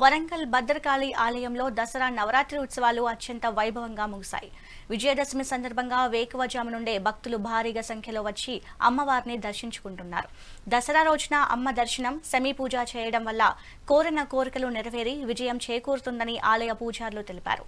వరంగల్ భద్రకాళి ఆలయంలో దసరా నవరాత్రి ఉత్సవాలు అత్యంత వైభవంగా ముగిశాయి. విజయదశమి సందర్భంగా వేకువజాము నుండే భక్తులు భారీగా సంఖ్యలో వచ్చి అమ్మవారిని దర్శించుకుంటున్నారు. దసరా రోజున అమ్మ దర్శనం సెమీ పూజ చేయడం వల్ల కోరిన కోరికలు నెరవేరి విజయం చేకూరుతుందని ఆలయ పూజారులు తెలిపారు.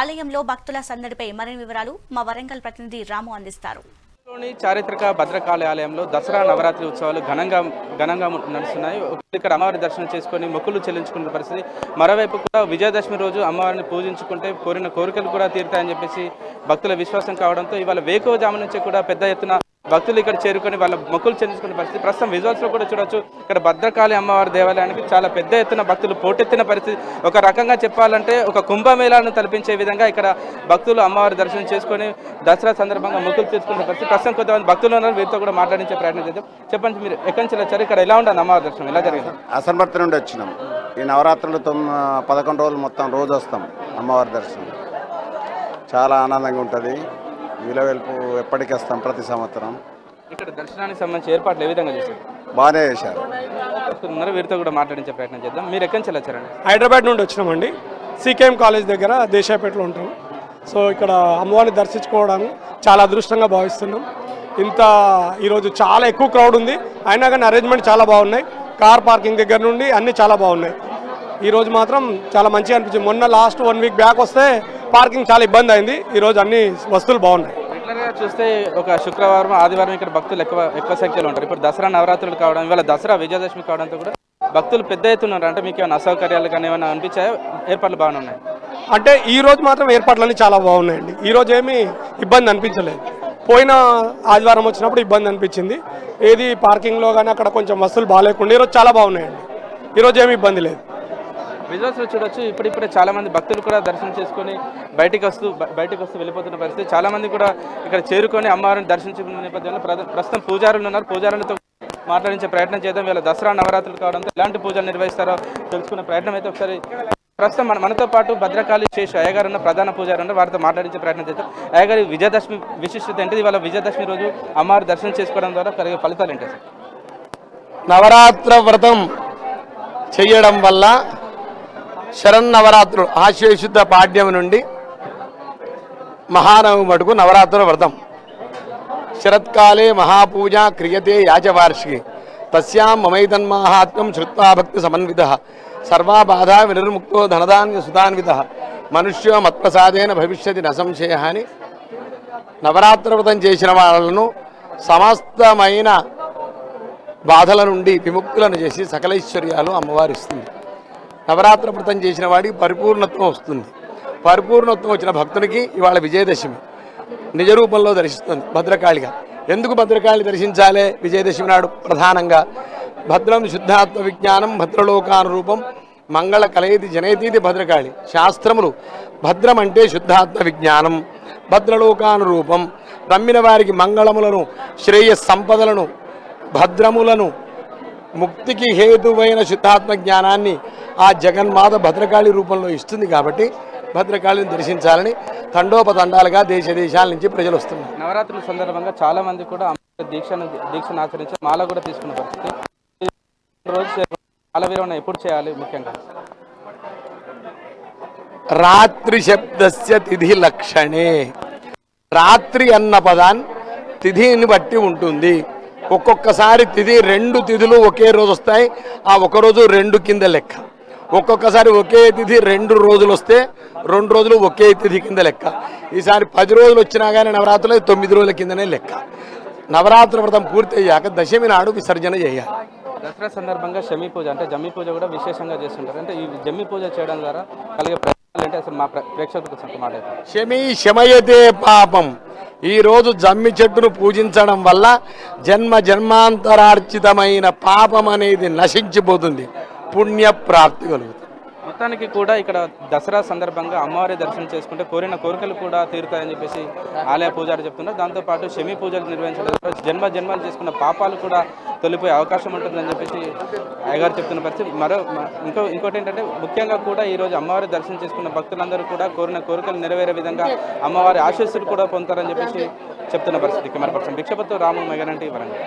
ఆలయంలో భక్తుల సందడిపై మరిన్ని వివరాలు మా వరంగల్ ప్రతినిధి రాము అందిస్తారు. లోని చారిత్రక భద్రకాళి ఆలయంలో దసరా నవరాత్రి ఉత్సవాలు ఘనంగా ఘనంగా నడుస్తున్నాయి. ఇక్కడ అమ్మవారి దర్శనం చేసుకొని మొక్కులు చెల్లించుకున్న పరిస్థితి. మరోవైపు కూడా విజయదశమి రోజు అమ్మవారిని పూజించుకుంటే కోరిన కోరికలు కూడా తీరుతాయని చెప్పేసి భక్తుల విశ్వాసం కావడంతో ఇవాళ వేకువజాము నుంచి కూడా పెద్ద ఎత్తున భక్తులు ఇక్కడ చేరుకొని వాళ్ళ మొక్కులు చెల్లించుకునే పరిస్థితి. ప్రస్తుతం విజువల్స్లో కూడా చూడొచ్చు. ఇక్కడ భద్రకాళి అమ్మవారి దేవాలయానికి చాలా పెద్ద ఎత్తున భక్తులు పోటెత్తిన పరిస్థితి. ఒక రకంగా చెప్పాలంటే ఒక కుంభమేళాను తలపించే విధంగా ఇక్కడ భక్తులు అమ్మవారి దర్శనం చేసుకొని దసరా సందర్భంగా మొక్కులు తీసుకునే పరిస్థితి. ప్రస్తుతం కొంతమంది భక్తులు ఉన్నారు. వీరితో కూడా మాట్లాడించే ప్రయత్నం చేద్దాం. చెప్పండి మీరు ఎక్కడి నుంచి వచ్చారు? ఇక్కడ ఎలా ఉండదు అమ్మవారి దర్శనం? ఎలా జరిగింది? అసన్బర్తి నుండి వచ్చినాం. ఈ నవరాత్రులు తొమ్మిది పదకొండు రోజులు మొత్తం రోజు వస్తాం అమ్మవారి దర్శనం. చాలా ఆనందంగా ఉంటుంది. విలువెల్పు ఎప్పటికీ వస్తాం ప్రతి సంవత్సరం. ఇక్కడ దర్శనానికి సంబంధించి ఏర్పాట్లు ఏ విధంగా చేశారు? బాగానే చేశారు. భక్తులు ఉన్నారు వీరితో కూడా మాట్లాడించే ప్రయత్నం చేద్దాం. మీరు ఎక్కడి నుంచి వచ్చారండి హైదరాబాద్ నుండి వచ్చినామండి. సీకేఎం కాలేజ్ దగ్గర దేశాపేటలో ఉంటాం. సో ఇక్కడ అమ్మవారిని దర్శించుకోవడం చాలా అదృష్టంగా భావిస్తున్నాం. ఇంత ఈరోజు చాలా ఎక్కువ క్రౌడ్ ఉంది. అయినా కానీ అరేంజ్మెంట్ చాలా బాగున్నాయి. కార్ పార్కింగ్ దగ్గర నుండి అన్నీ చాలా బాగున్నాయి. ఈరోజు మాత్రం చాలా మంచిగా అనిపించింది. మొన్న లాస్ట్ వన్ వీక్ బ్యాక్ వస్తే పార్కింగ్ చాలా ఇబ్బంది అయింది. ఈరోజు అన్ని వస్తువులు బాగున్నాయి. చూస్తే ఒక శుక్రవారం ఆదివారం ఇక్కడ భక్తులు ఎక్కువ ఎక్కువ సంఖ్యలో ఉంటారు. ఇప్పుడు దసరా నవరాత్రులు కావడం ఇవాళ దసరా విజయదశమి కావడంతో కూడా భక్తులు పెద్ద ఎత్తున ఉన్నారు. అంటే మీకు ఏమైనా అసౌకర్యాలు కానీ ఏమైనా అనిపించాయో ఏర్పాట్లు బాగానే ఉన్నాయి. అంటే ఈ రోజు మాత్రం ఏర్పాట్లన్నీ చాలా బాగున్నాయండి. ఈ రోజు ఏమీ ఇబ్బంది అనిపించలేదు. పోయిన ఆదివారం వచ్చినప్పుడు ఇబ్బంది అనిపించింది. ఏది పార్కింగ్లో కానీ అక్కడ కొంచెం వస్తువులు బాగాలేకుండా ఈరోజు చాలా బాగున్నాయండి. ఈరోజు ఏమీ ఇబ్బంది లేదు. విజువల్స్ చూడొచ్చు. ఇప్పుడిప్పుడే చాలామంది భక్తులు కూడా దర్శనం చేసుకొని బయటికి వస్తూ బ- బయటికి వస్తూ వెళ్ళిపోతున్న పరిస్థితి. చాలామంది కూడా ఇక్కడ చేరుకొని అమ్మవారిని దర్శించుకున్న నేపథ్యంలో ప్రస్తుతం పూజారులు ఉన్నారు. పూజారులతో మాట్లాడించే ప్రయత్నం చేద్దాం. వీళ్ళ దసరా నవరాత్రులు కావడంతో ఎలాంటి పూజలు నిర్వహిస్తారో తెలుసుకునే ప్రయత్నం అయితే ఒకసారి ప్రస్తుతం మన మనతో పాటు భద్రకాళి శేషు అయ్యగారు ఉన్న ప్రధాన పూజారు ఉన్నారు. వారితో మాట్లాడించే ప్రయత్నం చేద్దాం. అయ్యగారి విజయదశమి విశిష్టత ఏంటిది? వాళ్ళ విజయదశమి రోజు అమ్మవారి దర్శనం చేసుకోవడం ద్వారా కలిగే ఫలితాలు ఏంటి? నవరాత్ర వ్రతం చేయడం వల్ల శరన్నవరాత్రులు ఆశ్వయుద్ధ పాడ్యం నుండి మహానవమి మటుకు నవరాత్రుల వ్రతం. శరత్కాలే మహాపూజ క్రియతే యాచవార్షికి తస్యాం మమైతన్మాహాత్మ్యం శ్రుత్వా భక్తి సమన్విత. సర్వా బాధా వినిర్ముక్తో ధనధాన్య సుధాన్విత మనుష్యో మత్ప్రసాదేన భవిష్యతి నసంశయ అని నవరాత్ర వ్రతం చేసిన వాళ్ళను సమస్తమైన బాధల నుండి విముక్తులను చేసి సకలైశ్వర్యాలు అమ్మవారు ఇస్తుంది. నవరాత్ర వ్రతం చేసిన వాడికి పరిపూర్ణత్వం వస్తుంది. పరిపూర్ణత్వం వచ్చిన భక్తునికి ఇవాళ విజయదశమి. నిజరూపంలో దర్శిస్తుంది భద్రకాళిగా. ఎందుకు భద్రకాళి దర్శించాలే? విజయదశమి నాడు ప్రధానంగా భద్రం శుద్ధాత్మ విజ్ఞానం భద్రలోకానురూపం మంగళ కలయితి జనయతీతి భద్రకాళి శాస్త్రములు భద్రం అంటే శుద్ధాత్మ విజ్ఞానం భద్రలోకానురూపం నమ్మిన వారికి మంగళములను శ్రేయ సంపదలను భద్రములను ముక్తికి హేతువైన శుద్ధాత్మ జ్ఞానాన్ని ఆ జగన్మాత భద్రకాళి రూపంలో ఇస్తుంది కాబట్టి భద్రకాళిని దర్శించాలని తండోపతండాలుగా దేశ దేశాల నుంచి ప్రజలు వస్తున్నారు. నవరాత్రుల సందర్భంగా చాలా మంది కూడా దీక్షను దీక్షను ఆచరించి మాల కూడా తీసుకున్న పరిస్థితి. రోజు మాల విరమణ ఎప్పుడు చేయాలి ముఖ్యంగా? రాత్రి శబ్దస్య తిథి లక్షణే. రాత్రి అన్న పదాన్ తిథిని బట్టి ఉంటుంది. ఒక్కొక్కసారి తిథి రెండు తిథులు ఒకే రోజు వస్తాయి. ఆ ఒక రోజు రెండు కింద లెక్క. ఒక్కొక్కసారి ఒకే తిథి రెండు రోజులు వస్తే రెండు రోజులు ఒకే తిథి కింద లెక్క. ఈసారి పది రోజులు వచ్చినా కానీ నవరాత్రులు తొమ్మిది రోజుల కిందనే లెక్క. నవరాత్రి వ్రతం పూర్తి అయ్యాక దశమి నాడు విసర్జన చేయాలి. దసరా సందర్భంగా శమి పూజ అంటే జమ్మి పూజ కూడా విశేషంగా చేస్తుంటారు. అంటే ఈ జమ్మి పూజ చేయడం ద్వారా కలిగే ఏంటి? అసలు మా ప్ర- ప్రేక్షకులకు మాట. శమీ శమయతే పాపం. ఈ రోజు జమ్మి చెట్టును పూజించడం వల్ల జన్మ జన్మాంతరార్జితమైన పాపం అనేది నశించిపోతుంది. పుణ్యప్రాప్తి కలుగుతుంది. మొత్తానికి కూడా ఇక్కడ దసరా సందర్భంగా అమ్మవారి దర్శనం చేసుకుంటే కోరిన కోరికలు కూడా తీరుతాయని చెప్పేసి ఆలయ పూజారి చెప్తున్నారు. దాంతోపాటు శమి పూజలు నిర్వహించడం ద్వారా జన్మ జన్మలు చేసుకున్న పాపాలు కూడా తొలిపోయే అవకాశం ఉంటుందని చెప్పేసి అయ్యగారు చెప్తున్న పరిస్థితి. మరో ఇంకో ఇంకోటి ఏంటంటే ముఖ్యంగా కూడా ఈ రోజు అమ్మవారి దర్శనం చేసుకున్న భక్తులందరూ కూడా కోరిన కోరికలు నెరవేరే విధంగా అమ్మవారి ఆశీస్సులు కూడా పొందుతారని చెప్పేసి చెప్తున్న పరిస్థితి. కెమెరా పర్సన్ భిక్షపతి రాము మెగనంటి వరంగల్.